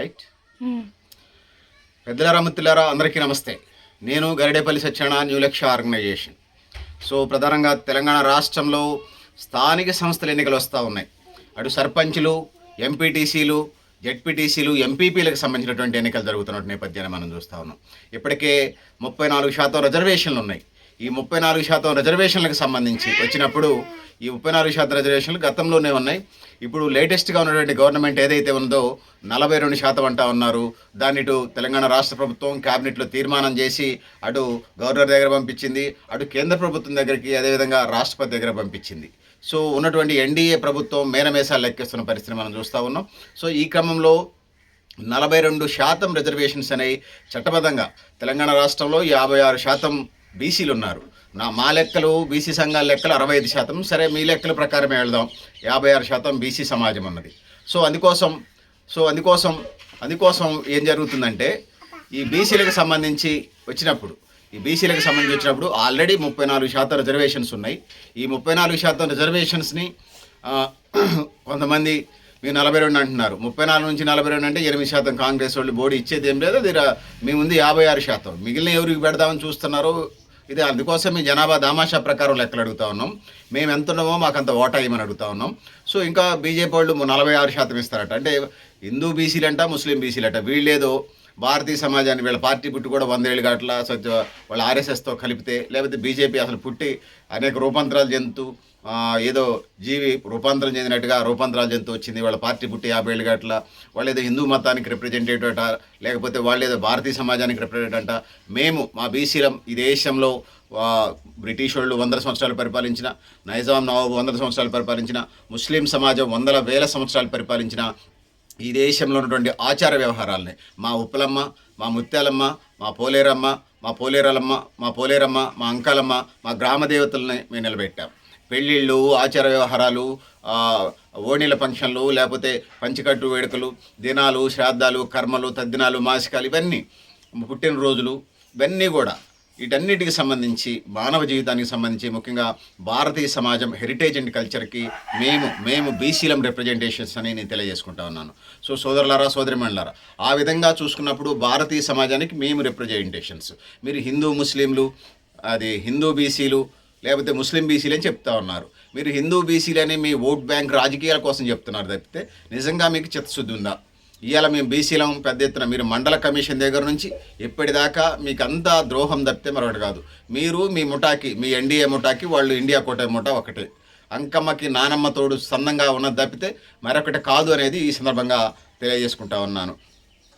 Right పెద్దలారా మిత్రులారా అందరికీ నమస్తే. నేను Garidepalli Satyanarayana new Lakshya organisation so ప్రధానంగా తెలంగాణ రాష్ట్రంలో స్థానిక సంస్థల ఎన్నికలు వస్తూ ఉన్నాయి. అటు సర్పంచ్లు ఎంపీటీసీలు జెడ్పీటీసీలు ఎంపీపీలకు సంబంధించినటువంటి ఎన్నికలు జరుగుతున్న నేపథ్యాన్ని మనం చూస్తూ ఉన్నాం. ఇప్పటికే ముప్పై నాలుగు శాతం రిజర్వేషన్లు ఉన్నాయి. ఈ ముప్పై నాలుగు శాతం రిజర్వేషన్లకు సంబంధించి వచ్చినప్పుడు ఈ ముప్పై నాలుగు శాతం రిజర్వేషన్లు గతంలోనే ఉన్నాయి. ఇప్పుడు లేటెస్ట్గా ఉన్నటువంటి గవర్నమెంట్ ఏదైతే ఉందో నలభై రెండు శాతం అంటా ఉన్నారు. దాన్ని ఇటు తెలంగాణ రాష్ట్ర ప్రభుత్వం క్యాబినెట్లో తీర్మానం చేసి అటు గవర్నర్ దగ్గర పంపించింది అటు కేంద్ర ప్రభుత్వం దగ్గరికి అదేవిధంగా రాష్ట్రపతి దగ్గర పంపించింది. సో ఉన్నటువంటి ఎన్డీఏ ప్రభుత్వం మేనమేసాలు లెక్కిస్తున్న పరిస్థితి మనం చూస్తూ ఉన్నాం. సో ఈ క్రమంలో నలభై రెండు శాతం రిజర్వేషన్స్ అనేవి చట్టబద్ధంగా తెలంగాణ రాష్ట్రంలో యాభై ఆరు శాతం బీసీలు ఉన్నారు నా మా లెక్కలు బీసీ సంఘాల లెక్కలు అరవై ఐదు శాతం. సరే మీ లెక్కల ప్రకారమే వెళ్దాం. యాభై ఆరు శాతం బీసీ సమాజం ఉన్నది సో అందుకోసం సో అందుకోసం అందుకోసం ఏం జరుగుతుందంటే ఈ బీసీలకు సంబంధించి వచ్చినప్పుడు ఈ బీసీలకు సంబంధించి వచ్చినప్పుడు ఆల్రెడీ ముప్పై నాలుగు శాతం రిజర్వేషన్స్ ఉన్నాయి. ఈ ముప్పై నాలుగు శాతం రిజర్వేషన్స్ని కొంతమంది మీరు నలభై రెండు అంటున్నారు. ముప్పై నాలుగు నుంచి నలభై రెండు అంటే ఎనిమిది శాతం కాంగ్రెస్ వాళ్ళు బోర్డు ఇచ్చేది ఏం లేదు. అది మీ ముందు యాభై ఆరు శాతం. మిగిలిన ఎవరికి పెడదామని చూస్తున్నారో ఇది అందుకోసం మీ జనాభా దామాషా ప్రకారం లెక్కలు అడుగుతా ఉన్నాం. మేము ఎంత ఉన్నామో మాకు అంత ఓటా ఇవ్వమని అడుగుతా ఉన్నాం. సో ఇంకా బీజేపీ వాళ్ళు నలభై ఆరు శాతం ఇస్తారట. అంటే హిందూ బీసీలంట ముస్లిం బీసీలట. వీళ్ళేదో భారతీయ సమాజాన్ని వీళ్ళ పార్టీ పుట్టి కూడా వందేళ్ళు గట్ల సత్య వాళ్ళ ఆర్ఎస్ఎస్తో కలిపితే లేకపోతే బీజేపీ అసలు పుట్టి అనేక రూపాంతరాలు చెందుతూ ఏదో జీవి రూపాంతరం చెందినట్టుగా రూపాంతరాలు చెందుతూ వచ్చింది వాళ్ళ పార్టీ పుట్టి యాభై ఏళ్ళు గట్ల వాళ్ళు ఏదో హిందూ మతానికి రిప్రజెంటేటివ్ అట లేకపోతే వాళ్ళు ఏదో భారతీయ సమాజానికి రిప్రజెంటేటివ్ అంట. మేము మా బీసీలం ఈ దేశంలో బ్రిటిష్ వాళ్ళు వందల సంవత్సరాలు పరిపాలించిన నైజాం నవాబు వందల సంవత్సరాలు పరిపాలించిన ముస్లిం సమాజం వందల వేల సంవత్సరాలు పరిపాలించిన ఈ దేశంలో ఉన్నటువంటి ఆచార వ్యవహారాలని. మా ఉప్పలమ్మ మా ముత్యాలమ్మ మా పోలేరమ్మ మా పోలేరాలమ్మ మా పోలేరమ్మ మా అంకాలమ్మ మా గ్రామ దేవతల్ని మేము నిలబెట్టాం. పెళ్ళిళ్ళు ఆచార వ్యవహారాలు ఓణీల ఫంక్షన్లు లేకపోతే పంచకట్టు వేడుకలు దినాలు శ్రాద్ధాలు కర్మలు తద్దినాలు మాసికాలు ఇవన్నీ పుట్టినరోజులు ఇవన్నీ కూడా వీటన్నిటికి సంబంధించి మానవ జీవితానికి సంబంధించి ముఖ్యంగా భారతీయ సమాజం హెరిటేజ్ అండ్ కల్చర్కి మేము మేము బీసీలం రిప్రజెంటేషన్స్ అని నేను తెలియజేసుకుంటా ఉన్నాను. సో సోదరులారా సోదరిమణులారా ఆ విధంగా చూసుకున్నప్పుడు భారతీయ సమాజానికి మేము రిప్రజెంటేషన్స్ మీరు హిందూ ముస్లింలు అది హిందూ బీసీలు లేకపోతే ముస్లిం బీసీలు అని చెప్తా ఉన్నారు. మీరు హిందూ బీసీలు అని మీ ఓట్ బ్యాంక్ రాజకీయాల కోసం చెప్తున్నారు తప్పితే నిజంగా మీకు చిత్తశుద్ధి ఉందా? ఇవాళ మేము బీసీలం పెద్ద ఎత్తున మీరు మండల కమిషన్ దగ్గర నుంచి ఇప్పటిదాకా మీకు అంతా ద్రోహం తప్పితే మరొకటి కాదు. మీరు మీ ముఠాకి మీ ఎన్డీఏ ముఠాకి వాళ్ళు ఇండియా కోట ముఠా ఒకటే. అంకమ్మకి నానమ్మ తోడు సందంగా ఉన్నది తప్పితే మరొకటి కాదు అనేది ఈ సందర్భంగా తెలియజేసుకుంటా ఉన్నాను.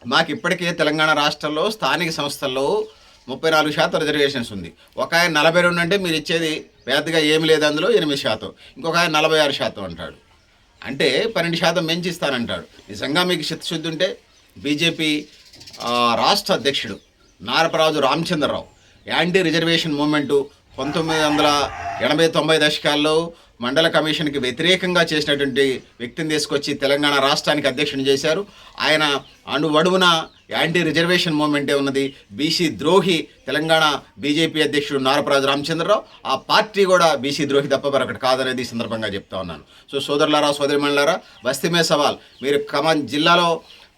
మాకు ఇప్పటికే తెలంగాణ రాష్ట్రంలో స్థానిక సంస్థల్లో ముప్పై నాలుగు శాతం రిజర్వేషన్స్ ఉంది. ఒక ఆయన నలభై రెండు అంటే మీరు ఇచ్చేది పెద్దగా ఏమి లేదు అందులో ఎనిమిది శాతం. ఇంకొక ఆయన నలభై ఆరు శాతం అంటాడు. అంటే పన్నెండు శాతం పెంచి ఇస్తానంటాడు నిజంగా మీకు చిత్తశుద్ధి ఉంటే బీజేపీ రాష్ట్ర అధ్యక్షుడు Naraparaju Ramachandrarao anti reservation movement పంతొమ్మిది వందల ఎనభై తొంభై దశకాల్లో మండల కమిషన్కి వ్యతిరేకంగా చేసినటువంటి వ్యక్తిని తీసుకొచ్చి తెలంగాణ రాష్ట్రానికి అధ్యక్షుని చేశారు. ఆయన అణువడువున యాంటీ రిజర్వేషన్ మూమెంటే ఉన్నది. బీసీ ద్రోహి తెలంగాణ బీజేపీ అధ్యక్షుడు నారపరాజు రామచంద్రరావు. ఆ పార్టీ కూడా బీసీ ద్రోహి తప్ప మరొకటి కాదనేది ఈ సందర్భంగా చెప్తా ఉన్నాను. సో సోదరులారా సోదరిమణులారా వస్తీమే సవాల్. మీరు ఖమ్మం జిల్లాలో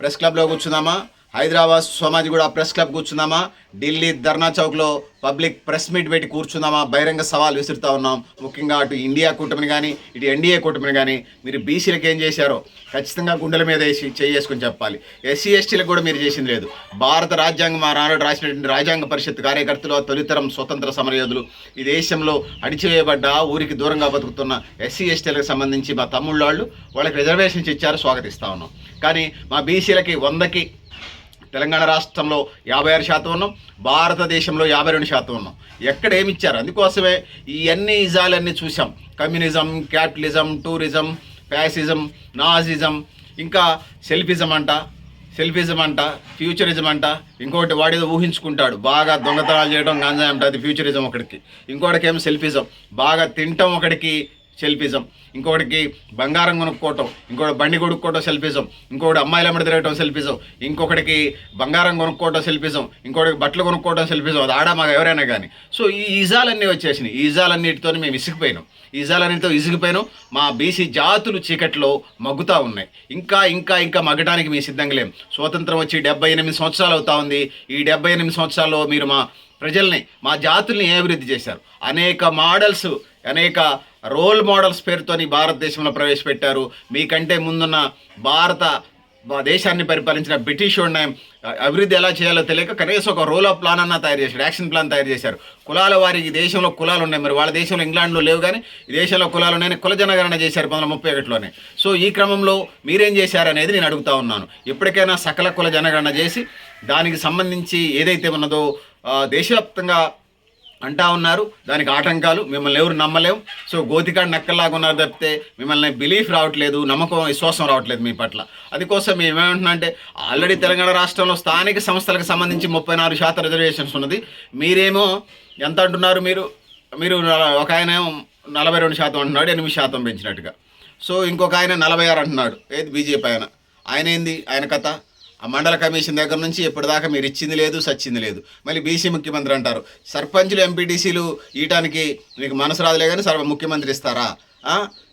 ప్రెస్ క్లబ్లో కూర్చున్నామా హైదరాబాద్ సోమాజిగూడ ప్రెస్ క్లబ్ కూర్చుందామా? ఢిల్లీ ధర్నా చౌక్లో పబ్లిక్ ప్రెస్ మీట్ పెట్టి కూర్చుందామా? బహిరంగ సవాల్ విసురుతా ఉన్నాం. ముఖ్యంగా అటు ఇండియా కూటమిని కానీ ఇటు ఎన్డీఏ కూటమిని కానీ మీరు బీసీలకు ఏం చేశారో ఖచ్చితంగా గుండెల మీద వేసి చేసుకుని చెప్పాలి. ఎస్సీ ఎస్టీలకు కూడా మీరు చేసింది లేదు. భారత రాజ్యాంగం మా నాడు రాసినటువంటి రాజ్యాంగ పరిషత్ కార్యకర్తలు తొలితరం స్వతంత్ర సమరయోధులు ఈ దేశంలో అణిచివేయబడ్డ ఊరికి దూరంగా బతుకుతున్న ఎస్సీ ఎస్టీలకు సంబంధించి మా తమ్ముళ్ళ వాళ్ళు వాళ్ళకి రిజర్వేషన్స్ ఇచ్చారు స్వాగతిస్తా ఉన్నాం. కానీ మా బీసీలకి వందకి తెలంగాణ రాష్ట్రంలో యాభై ఆరు శాతం ఉన్నాం భారతదేశంలో యాభై రెండు శాతం ఉన్నాం. ఎక్కడ ఏమి ఇచ్చారు? అందుకోసమే ఇవన్నీ అన్ని ఇజాలన్నీ చూసాం communism capitalism tourism fascism nazism ఇంకా సెల్ఫిజం అంట సెల్ఫిజం అంట ఫ్యూచరిజం అంట. ఇంకొకటి వాడేదో ఊహించుకుంటాడు బాగా దొంగతనాలు చేయడం గాంజా అంట అది ఫ్యూచరిజం ఒకటికి ఇంకొకటికి ఏమో సెల్ఫిజం బాగా తినటం ఒకటికి సెల్ఫిజం. ఇంకొకటికి బంగారం కొనుక్కోవటం ఇంకొకటి బండి కొనుక్కోవటం సెల్ఫిజం ఇంకొకటి అమ్మాయిల మీద తిరగటం సెల్ఫిజం ఇంకొకటికి బంగారం కొనుక్కోవటం సెల్ఫిజం ఇంకొకటి బట్టలు కొనుక్కోవటం సెల్ఫిజం అది ఆడ మాకు ఎవరైనా కానీ సో ఈ ఈజాలన్నీ వచ్చేసినాయి. ఈజాలన్నిటితో మేము ఇసిగిపోయినాం. ఈజాలన్నిటితో ఇసిగిపోయినాం. మా బీసీ జాతులు చీకట్లో మగ్గుతూ ఉన్నాయి. ఇంకా ఇంకా ఇంకా మగ్గటానికి మీ సిద్ధంగా లేం. స్వతంత్రం వచ్చి డెబ్బై ఎనిమిది సంవత్సరాలు అవుతా ఉంది. ఈ డెబ్బై ఎనిమిది సంవత్సరాల్లో మీరు మా ప్రజల్ని మా జాతుల్ని ఏ అభివృద్ధి చేశారు? అనేక మోడల్స్ అనేక రోల్ మోడల్స్ పేరుతోని భారతదేశంలో ప్రవేశపెట్టారు. మీకంటే ముందున్న భారత దేశాన్ని పరిపాలించిన బ్రిటిష్ ఉన్నాయి అభివృద్ధి ఎలా చేయాలో తెలియక కనీసం ఒక రోల్ ఆఫ్ ప్లాన్ అన్న తయారు చేశారు యాక్షన్ ప్లాన్ తయారు చేశారు. కులాల వారికి ఈ దేశంలో కులాలు ఉన్నాయి. మరి వాళ్ళ దేశంలో ఇంగ్లాండ్లో లేవు కానీ ఈ దేశంలో కులాలు ఉన్నాయని కుల జనగణన చేశారు పంతొమ్మిది ముప్పై ఒకటిలోనే. సో ఈ క్రమంలో మీరేం చేశారనేది నేను అడుగుతా ఉన్నాను. ఎప్పటికైనా సకల కుల జనగణన చేసి దానికి సంబంధించి ఏదైతే ఉన్నదో దేశవ్యాప్తంగా అంటా ఉన్నారు. దానికి ఆటంకాలు మిమ్మల్ని ఎవరు నమ్మలేం సో గోతికాడు నక్కల్లాగా ఉన్నారు తప్పితే మిమ్మల్ని బిలీఫ్ రావట్లేదు నమ్మకం విశ్వాసం రావట్లేదు మీ పట్ల. అది కోసం మేము ఏమంటున్నా అంటే ఆల్రెడీ తెలంగాణ రాష్ట్రంలో స్థానిక సంస్థలకు సంబంధించి ముప్పై నాలుగు శాతం రిజర్వేషన్స్ ఉన్నది. మీరేమో ఎంత అంటున్నారు మీరు? మీరు ఒక ఆయన నలభై రెండు శాతం అంటున్నాడు ఎనిమిది శాతం పెంచినట్టుగా. సో ఇంకొక ఆయన నలభై ఆరు అంటున్నాడు. ఏది? బీజేపీ ఆయన. ఆయన ఏంది? ఆయన కథ? ఆ మండల కమిషన్ దగ్గర నుంచి ఇప్పటిదాకా మీరు ఇచ్చింది లేదు సచ్చింది లేదు. మళ్ళీ బీసీ ముఖ్యమంత్రి అంటారు. సర్పంచులు ఎంపీటీసీలు ఇయటానికి మీకు మనసు రాదులే కానీ సర్వ ముఖ్యమంత్రి ఇస్తారా?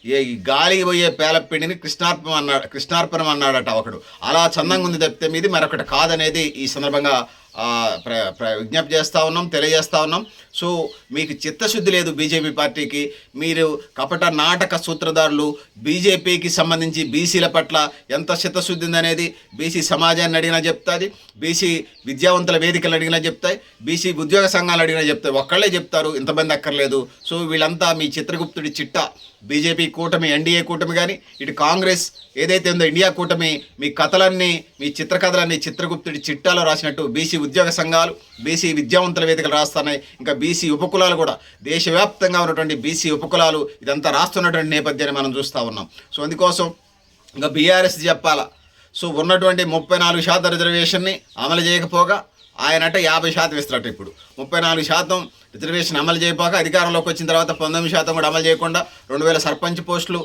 ఏ ఈ గాలికి పోయే పేలపిండిని కృష్ణార్పణం అన్నాడు కృష్ణార్పణం అన్నాడట ఒకడు. అలా చందంగా ఉంది తప్పితే మీది మరొకటి కాదనేది ఈ సందర్భంగా విజ్ఞప్తి చేస్తూ ఉన్నాం తెలియజేస్తూ ఉన్నాం. సో మీకు చిత్తశుద్ధి లేదు బీజేపీ పార్టీకి. మీరు కపట నాటక సూత్రధారులు బీజేపీకి సంబంధించి బీసీల పట్ల ఎంత చిత్తశుద్ధి ఉందనేది బీసీ సమాజాన్ని అడిగినా చెప్తుంది బీసీ విద్యావంతుల వేదికలు అడిగినా చెప్తాయి బీసీ ఉద్యోగ సంఘాలు అడిగినా చెప్తాయి. ఒక్కళ్ళే చెప్తారు ఇంతమంది అక్కర్లేదు. సో వీళ్ళంతా మీ చిత్రగుప్తుడి చిట్ట. బీజేపీ కూటమి ఎన్డీఏ కూటమి కానీ ఇటు కాంగ్రెస్ ఏదైతే ఉందో ఇండియా కూటమి మీ కథలన్నీ మీ చిత్రకథలన్నీ చిత్రగుప్తుడి చిట్టాలో రాసినట్టు బీసీ ఉద్యోగ సంఘాలు బీసీ విద్యావంతుల వేదికలు రాస్తున్నాయి. ఇంకా బీసీ ఉపకులాలు కూడా దేశవ్యాప్తంగా ఉన్నటువంటి బీసీ ఉపకులాలు ఇదంతా రాస్తున్నటువంటి నేపథ్యాన్ని మనం చూస్తూ ఉన్నాం. సో అందుకోసం ఇంకా బీఆర్ఎస్ చెప్పాలా? సో ఉన్నటువంటి ముప్పై నాలుగు శాతం రిజర్వేషన్ని అమలు చేయకపోగా ఆయనట యాభై శాతం ఇస్తున్నట్టు ఇప్పుడు. ముప్పై నాలుగు శాతం రిజర్వేషన్ అమలు చేయకపోక అధికారంలోకి వచ్చిన తర్వాత పంతొమ్మిది శాతం కూడా అమలు చేయకుండా రెండు వేల సర్పంచ్ పోస్టులు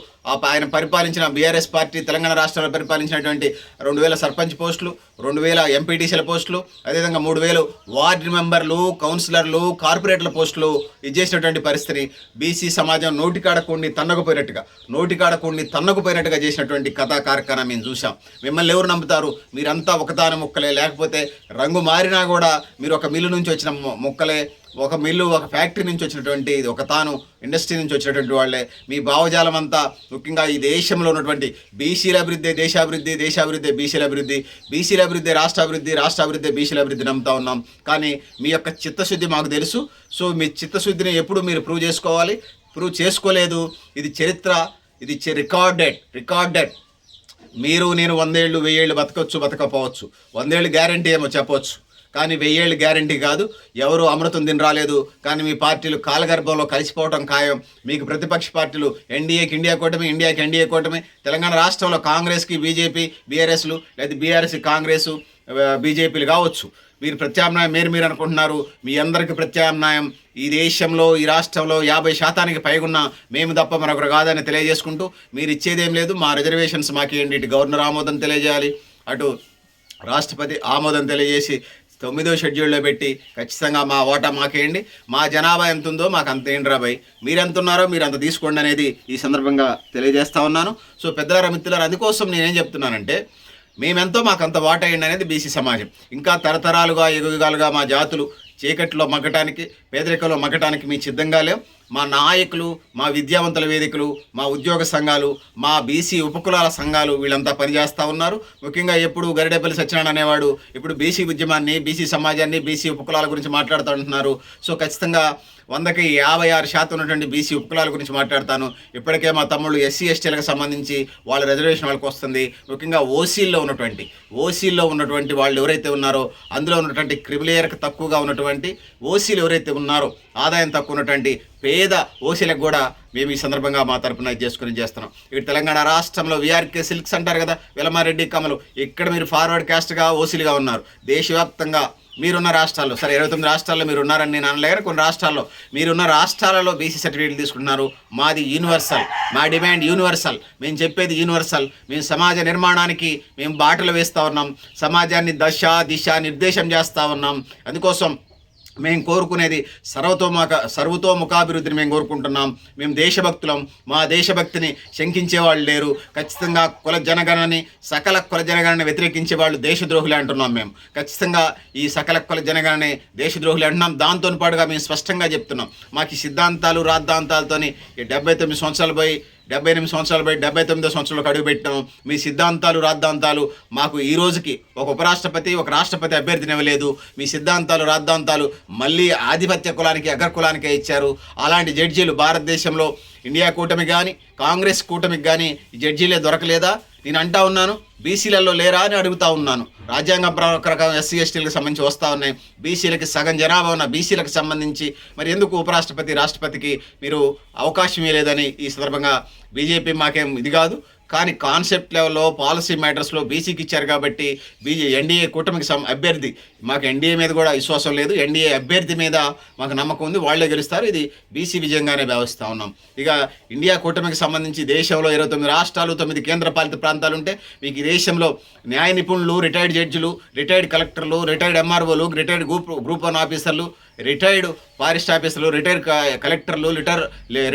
ఆయన పరిపాలించిన బీఆర్ఎస్ పార్టీ తెలంగాణ రాష్ట్రంలో పరిపాలించినటువంటి రెండు వేల సర్పంచ్ పోస్టులు రెండు వేల ఎంపీటీసీల పోస్టులు అదేవిధంగా మూడు వేలు వార్డు మెంబర్లు కౌన్సిలర్లు కార్పొరేట్ల పోస్టులు ఇచ్చేసినటువంటి పరిస్థితిని బీసీ సమాజం నోటికాడ కొన్ని తన్నకపోయినట్టుగా నోటికాడ కొన్ని తన్నకపోయినట్టుగా చేసినటువంటి కథా కార్యక్రమం మేము చూసాం మిమ్మల్ని ఎవరు నమ్ముతారు? మీరంతా ఒకదాని ముక్కలే. లేకపోతే రంగు మారినా కూడా మీరు ఒక మిల్లు నుంచి వచ్చిన ముక్కలే. ఒక మిల్లు ఒక ఫ్యాక్టరీ నుంచి వచ్చినటువంటి ఇది ఒక తాను ఇండస్ట్రీ నుంచి వచ్చినటువంటి వాళ్ళే. మీ భావజాలం అంతా ముఖ్యంగా ఈ దేశంలో ఉన్నటువంటి బీసీల అభివృద్ధి దేశాభివృద్ధి దేశాభివృద్ధి బీసీల అభివృద్ధి బీసీల అభివృద్ధి రాష్ట్ర అభివృద్ధి రాష్ట్ర అభివృద్ధి బీసీల అభివృద్ధి నమ్ముతా ఉన్నాం. కానీ మీ యొక్క చిత్తశుద్ధి మాకు తెలుసు. సో మీ చిత్తశుద్ధిని ఎప్పుడు మీరు ప్రూవ్ చేసుకోవాలి? ప్రూవ్ చేసుకోలేదు. ఇది చరిత్ర ఇది రికార్డెడ్ రికార్డెడ్. మీరు నేను వందేళ్ళు వెయ్యేళ్ళు బతకవచ్చు బతకపోవచ్చు. వందేళ్ళు గ్యారంటీ ఏమో చెప్పవచ్చు కానీ వెయ్యేళ్ళు గ్యారంటీ కాదు. ఎవరు అమృతం తిని రాలేదు. కానీ మీ పార్టీలు కాలగర్భంలో కలిసిపోవడం ఖాయం. మీకు ప్రతిపక్ష పార్టీలు ఎన్డీఏకి ఇండియా కూటమి ఇండియాకి ఎన్డీఏ కూటమి తెలంగాణ రాష్ట్రంలో కాంగ్రెస్కి బీజేపీ బీఆర్ఎస్లు లేదా బీఆర్ఎస్ కాంగ్రెస్ బీజేపీలు కావచ్చు. మీరు ప్రత్యామ్నాయం మీరు మీరు అనుకుంటున్నారు. మీ అందరికి ప్రత్యామ్నాయం. ఈ దేశంలో ఈ రాష్ట్రంలో యాభై శాతానికి పైగున్న మేము తప్ప మరొకరు కాదని తెలియజేసుకుంటూ మీరు ఇచ్చేదేం లేదు. మా రిజర్వేషన్స్ మాకేంటి ఇటు గవర్నర్ ఆమోదం తెలియజేయాలి. అటు రాష్ట్రపతి ఆమోదం తెలియజేసి తొమ్మిదో షెడ్యూల్లో పెట్టి ఖచ్చితంగా మా ఓటా మాకేయండి. మా జనాభా ఎంత ఉందో మాకు అంత ఏంటి రాబాయ్ మీరు ఎంత ఉన్నారో మీరు అంత తీసుకోండి అనేది ఈ సందర్భంగా తెలియజేస్తా ఉన్నాను. సో పెద్దలారా మిత్రులారా అందుకోసం నేనేం చెప్తున్నానంటే మేమెంతో మాకు అంత వాటేయండి అనేది బీసీ సమాజం. ఇంకా తరతరాలుగా ఎగుగాలుగా మా జాతులు చీకట్లో మగ్గటానికి పేదరికంలో మగ్గటానికి మీ సిద్ధంగా లేం మా నాయకులు మా విద్యావంతుల వేదికలు మా ఉద్యోగ సంఘాలు మా బీసీ ఉపకులాల సంఘాలు వీళ్ళంతా పనిచేస్తూ ఉన్నారు. ముఖ్యంగా ఎప్పుడు గరిడేపల్లి సత్యనారాయణ అనేవాడు ఇప్పుడు బీసీ ఉద్యమాన్ని బీసీ సమాజాన్ని బీసీ ఉపకులాల గురించి మాట్లాడుతూ ఉంటున్నారు. సో ఖచ్చితంగా వందకి యాభై ఆరు శాతం ఉన్నటువంటి బీసీ ఉపకులాల గురించి మాట్లాడతాను. ఇప్పటికే మా తమ్ముళ్ళు ఎస్సీ ఎస్టీలకు సంబంధించి వాళ్ళ రిజర్వేషన్ వాళ్ళకి వస్తుంది. ముఖ్యంగా ఓసీల్లో ఉన్నటువంటి ఓసీల్లో ఉన్నటువంటి వాళ్ళు ఎవరైతే ఉన్నారో అందులో ఉన్నటువంటి క్రిమిలేయర్కి తక్కువగా ఉన్నటువంటి ఓసీలు ఎవరైతే ఉన్నారో ఆదాయం తక్కువ ఉన్నటువంటి పేద ఓసీలకు కూడా మేము ఈ సందర్భంగా మా తరపున చేసుకుని చేస్తున్నాం. ఇక్కడ తెలంగాణ రాష్ట్రంలో వీఆర్కే సిల్క్స్ అంటారు కదా వెలమారెడ్డి కమలు. ఇక్కడ మీరు ఫార్వర్డ్ క్యాస్ట్గా ఓసీలుగా ఉన్నారు. దేశవ్యాప్తంగా మీరున్న రాష్ట్రాల్లో సరే ఇరవై తొమ్మిది రాష్ట్రాల్లో మీరు ఉన్నారని నేను అనలే కొన్ని రాష్ట్రాల్లో మీరున్న రాష్ట్రాలలో బీసీ సర్టిఫికేట్లు తీసుకుంటున్నారు. మాది యూనివర్సల్ మా డిమాండ్ యూనివర్సల్ మేము చెప్పేది యూనివర్సల్. మేము సమాజ నిర్మాణానికి మేము బాటలు వేస్తూ ఉన్నాం. సమాజాన్ని దశ దిశ నిర్దేశం చేస్తూ ఉన్నాం. అందుకోసం మేము కోరుకునేది సర్వతోముఖ సర్వతోముఖాభివృద్ధిని మేము కోరుకుంటున్నాం. మేము దేశభక్తులం. మా దేశభక్తిని శంకించే వాళ్ళు లేరు. ఖచ్చితంగా కుల జనగణని సకల కుల జనగణని వ్యతిరేకించే వాళ్ళు దేశద్రోహులే అంటున్నాం మేము ఖచ్చితంగా ఈ సకల కుల జనగణని దేశద్రోహులే అంటున్నాం. దాంతో పాటుగా మేము స్పష్టంగా చెప్తున్నాం. మాకు ఈ సిద్ధాంతాలు రాద్ధాంతాలతోని ఈ డెబ్బై తొమ్మిది సంవత్సరాలు పోయి డెబ్బై ఎనిమిది సంవత్సరాలు బయట డెబ్బై తొమ్మిదో సంవత్సరాలకు అడుగు పెట్టాం మీ సిద్ధాంతాలు రాద్ధాంతాలు మాకు ఈ రోజుకి ఒక ఉపరాష్ట్రపతి ఒక రాష్ట్రపతి అభ్యర్థిని ఇవ్వలేదు. మీ సిద్ధాంతాలు రాద్ధాంతాలు మళ్ళీ ఆధిపత్య కులానికి అగ్ర కులానికే ఇచ్చారు. అలాంటి జడ్జీలు భారతదేశంలో ఇండియా కూటమి కానీ కాంగ్రెస్ కూటమికి కానీ జడ్జీలే దొరకలేదా? నేను అంటా ఉన్నాను బీసీలలో లేరా అని అడుగుతా ఉన్నాను. రాజ్యాంగ ప్రకారం ఎస్సీ ఎస్టీలకు సంబంధించి వస్తూ ఉన్నాయి. బీసీలకి సగం జనాభా ఉన్న బీసీలకు సంబంధించి మరి ఎందుకు ఉపరాష్ట్రపతి రాష్ట్రపతికి మీరు అవకాశం ఇవ్వలేదని ఈ సందర్భంగా బీజేపీ మాకేం ఇది కాదు. కానీ కాన్సెప్ట్ లెవెల్లో పాలసీ మ్యాటర్స్లో బీసీకి ఇచ్చారు కాబట్టి బీజే ఎన్డీఏ కూటమికి సం అభ్యర్థి. మాకు ఎన్డీఏ మీద కూడా విశ్వాసం లేదు. ఎన్డీఏ అభ్యర్థి మీద మాకు నమ్మకం ఉంది. వాళ్ళే గెలుస్తారు. ఇది బీసీ విజయంగానే భావిస్తూ ఉన్నాం. ఇక ఇండియా కూటమికి సంబంధించి దేశంలో ఇరవై తొమ్మిది రాష్ట్రాలు తొమ్మిది కేంద్రపాలిత ప్రాంతాలు ఉంటే మీకు ఈ దేశంలో న్యాయ నిపుణులు రిటైర్డ్ జడ్జిలు రిటైర్డ్ కలెక్టర్లు రిటైర్డ్ ఎంఆర్ఓలు రిటైర్డ్ గ్రూప్ గ్రూప్ వన్ ఆఫీసర్లు రిటైర్డ్ ఫారెస్ట్ ఆఫీసర్లు రిటైర్డ్ కలెక్టర్లు రిటైర్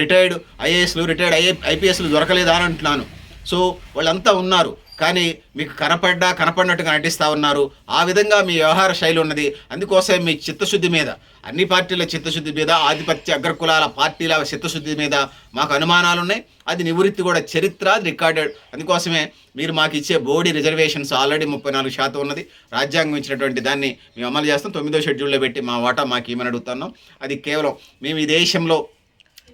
రిటైర్డ్ ఐఏఎస్లు రిటైర్డ్ ఐఏ ఐపీఎస్లు దొరకలేదా అని అంటున్నాను. సో వాళ్ళంతా ఉన్నారు. కానీ మీకు కనపడ్డా కనపడినట్టుగా నటిస్తూ ఉన్నారు. ఆ విధంగా మీ వ్యవహార శైలి ఉన్నది. అందుకోసం మీ చిత్తశుద్ధి మీద అన్ని పార్టీల చిత్తశుద్ధి మీద ఆధిపత్య అగ్రకులాల పార్టీల చిత్తశుద్ధి మీద మాకు అనుమానాలు ఉన్నాయి అది నివృత్తి కూడా చరిత్ర రికార్డెడ్. అందుకోసమే మీరు మాకు ఇచ్చే బోడీ రిజర్వేషన్స్ ఆల్రెడీ ముప్పై నాలుగు శాతం ఉన్నది. రాజ్యాంగం ఇచ్చినటువంటి దాన్ని మేము అమలు చేస్తాం. తొమ్మిదో షెడ్యూల్లో పెట్టి మా వాటా మాకు ఏమని అడుగుతున్నాం అది కేవలం మేము ఈ దేశంలో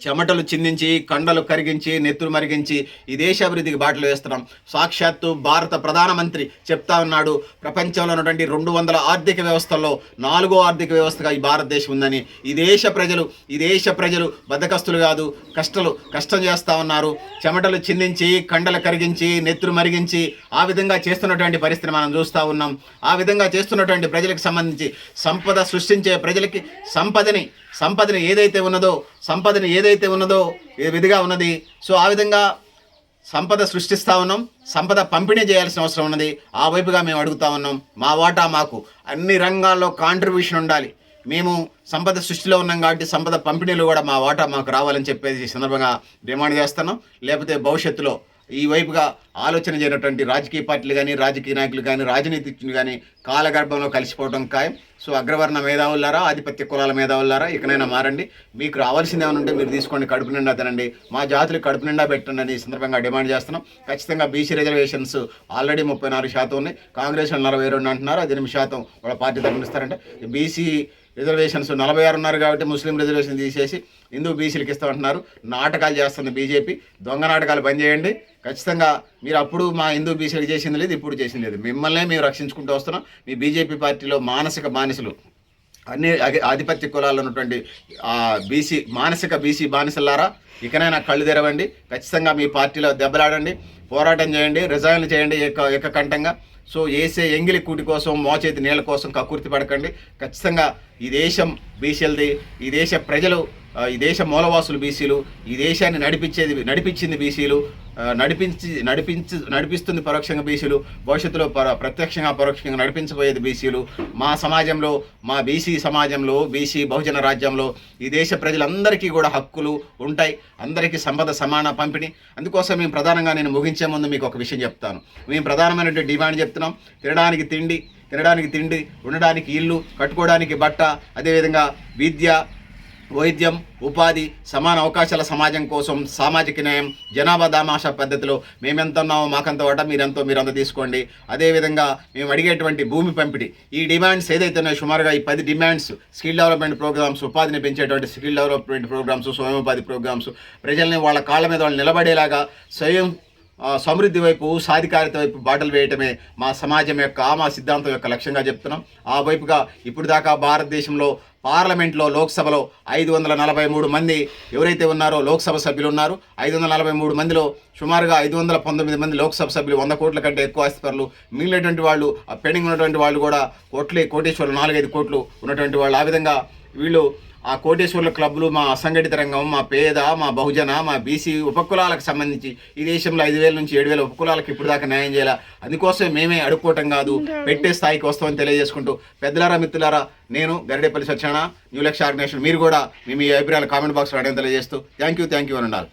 చెమటలు చిందించి కండలు కరిగించి నెత్తులు మరిగించి ఈ దేశ అభివృద్ధికి బాటలు వేస్తున్నాం. సాక్షాత్తు భారత ప్రధానమంత్రి చెప్తా ఉన్నాడు ప్రపంచంలో ఉన్నటువంటి రెండు వందల ఆర్థిక వ్యవస్థల్లో నాలుగో ఆర్థిక వ్యవస్థగా ఈ భారతదేశం ఉందని. ఈ దేశ ప్రజలు ఈ దేశ ప్రజలు బద్దకస్తులు కాదు కష్టలు కష్టం చేస్తూ ఉన్నారు. చెమటలు చిందించి కండలు కరిగించి నెత్తులు మరిగించి ఆ విధంగా చేస్తున్నటువంటి పరిస్థితి మనం చూస్తూ ఉన్నాం. ఆ విధంగా చేస్తున్నటువంటి ప్రజలకు సంబంధించి సంపద సృష్టించే ప్రజలకి సంపదని సంపదని ఏదైతే ఉన్నదో సంపదని ఏదైతే ఉన్నదో ఏ విధిగా ఉన్నది సో ఆ విధంగా సంపద సృష్టిస్తూ ఉన్నాం. సంపద పంపిణీ చేయాల్సిన అవసరం ఉన్నది. ఆ వైపుగా మేము అడుగుతా ఉన్నాం. మా వాటా మాకు అన్ని రంగాల్లో కాంట్రిబ్యూషన్ ఉండాలి. మేము సంపద సృష్టిలో ఉన్నాం కాబట్టి సంపద పంపిణీలు కూడా మా వాటా మాకు రావాలని చెప్పేసి ఈ సందర్భంగా డిమాండ్ చేస్తున్నాం. లేకపోతే భవిష్యత్తులో ఈ వైపుగా ఆలోచన చేయనటువంటి రాజకీయ పార్టీలు కానీ రాజకీయ నాయకులు కానీ రాజనీతిజ్ఞులు కానీ కాలగర్భంలో కలిసిపోవడం ఖాయం. సో అగ్రవర్ణ మేధావులారా ఆధిపత్య కులాల మేధావులారా ఇకనైనా మారండి. మీకు రావాల్సింది ఏమైనా ఉంటే మీరు తీసుకోండి కడుపు నిండా తినండి. మా జాతులు కడుపు నిండా పెట్టండి అని సందర్భంగా డిమాండ్ చేస్తున్నాం. ఖచ్చితంగా బీసీ రిజర్వేషన్స్ ఆల్రెడీ ముప్పై నాలుగు శాతం ఉన్నాయి. కాంగ్రెస్ నలభై రెండు అంటున్నారు. అది ఎనిమిది శాతం వాళ్ళ పార్టీ తరఫున బీసీ రిజర్వేషన్స్ నలభై ఆరు ఉన్నారు కాబట్టి ముస్లిం రిజర్వేషన్ తీసేసి హిందూ బీసీలకు ఇస్తామంటున్నారు. నాటకాలు చేస్తుంది బీజేపీ. దొంగ నాటకాలు బంద్ చేయండి. ఖచ్చితంగా మీరు అప్పుడు మా హిందూ బీసీలకు చేసింది లేదు ఇప్పుడు చేసింది లేదు. మిమ్మల్నే మేము రక్షించుకుంటూ వస్తున్నాం. మీ బీజేపీ పార్టీలో మానసిక బానిసలు అన్ని ఆధిపత్య కులాల్లో ఉన్నటువంటి బీసీ మానసిక బీసీ బానిసలారా ఇకనైనా కళ్ళు తెరవండి. ఖచ్చితంగా మీ పార్టీలో దెబ్బలాడండి. పోరాటం చేయండి. రిజైన్లు చేయండి ఏక ఏకకంఠంగా. సో వేసే ఎంగిలి కూటి కోసం మోచేతి నీళ్ళ కోసం కక్కుర్తి పడకండి. ఖచ్చితంగా ఈ దేశం బీసీలది ఈ దేశ ప్రజలు ఈ దేశ మూలవాసులు బీసీలు ఈ దేశాన్ని నడిపించేది నడిపించింది బీసీలు నడిపించి నడిపించి నడిపిస్తుంది పరోక్షంగా బీసీలు భవిష్యత్తులో పర ప్రత్యక్షంగా పరోక్షంగా నడిపించబోయేది బీసీలు. మా సమాజంలో మా బీసీ సమాజంలో బీసీ బహుజన రాజ్యంలో ఈ దేశ ప్రజలందరికీ కూడా హక్కులు ఉంటాయి. అందరికీ సంపద సమాన పంపిణీ. అందుకోసం మేము ప్రధానంగా నేను ముగించే ముందు మీకు ఒక విషయం చెప్తాను. మేము ప్రధానమైనటువంటి డిమాండ్ చెప్తున్నాం. తినడానికి తిండి తినడానికి తిండి ఉండడానికి ఇల్లు కట్టుకోవడానికి బట్ట అదేవిధంగా విద్య వైద్యం ఉపాధి సమాన అవకాశాల సమాజం కోసం సామాజిక న్యాయం జనాభా దామాషా పద్ధతిలో మేమెంత ఉన్నామో మాకంత వాట మీరెంతో మీరంత తీసుకోండి. అదేవిధంగా మేము అడిగేటువంటి భూమి పంపిణీ. ఈ డిమాండ్స్ ఏదైతే ఉన్నాయో సుమారుగా ఈ పది డిమాండ్స్ స్కిల్ డెవలప్మెంట్ ప్రోగ్రామ్స్ ఉపాధిని పెంచేటువంటి స్కిల్ డెవలప్మెంట్ ప్రోగ్రామ్స్ స్వయం ఉపాధి ప్రోగ్రామ్స్ ప్రజల్ని వాళ్ళ కాళ్ళ మీద వాళ్ళు నిలబడేలాగా స్వయం సమృద్ధి వైపు సాధికారిత వైపు బాటలు వేయటమే మా సమాజం యొక్క మా సిద్ధాంతం యొక్క లక్ష్యంగా చెప్తున్నాం. ఆ వైపుగా ఇప్పుడు దాకా భారతదేశంలో పార్లమెంట్లో లోక్సభలో ఐదు వందల నలభై మూడు మంది ఎవరైతే ఉన్నారో లోక్సభ సభ్యులు ఉన్నారు. ఐదు వందల నలభై మూడు మందిలో సుమారుగా ఐదు వందల పంతొమ్మిది మంది లోక్సభ సభ్యులు వంద కోట్ల కంటే ఎక్కువ ఆస్తిపరులు. మిగిలినటువంటి వాళ్ళు ఆ పెండింగ్ ఉన్నటువంటి వాళ్ళు కూడా కోట్లే కోటేశ్వరులు నాలుగైదు కోట్లు ఉన్నటువంటి వాళ్ళు. ఆ విధంగా వీళ్ళు ఆ కోటేశ్వర్ల క్లబ్లు మా అసంఘటిత రంగం మా పేద మా బహుజన మా బీసీ ఉపకులాలకు సంబంధించి ఈ దేశంలో ఐదు వేల నుంచి ఏడు వేల ఉపకులాలకు ఇప్పుడు దాకా న్యాయం చేయాలా? అందుకోసం మేమే అడుక్కోవటం కాదు పెట్టే స్థాయికి వస్తామని తెలియజేసుకుంటూ పెద్దలారా మిత్రులారా నేను గరిడేపల్లి సత్యనారాయణ న్యూ లక్ష ఆర్గనైజేషన్ మీరు కూడా మీ మీ అభిప్రాయాలు కామెంట్ బాక్స్లో అడగని తెలియజేస్తూ థ్యాంక్ యూ థ్యాంక్ యూ అని ఉండాలి.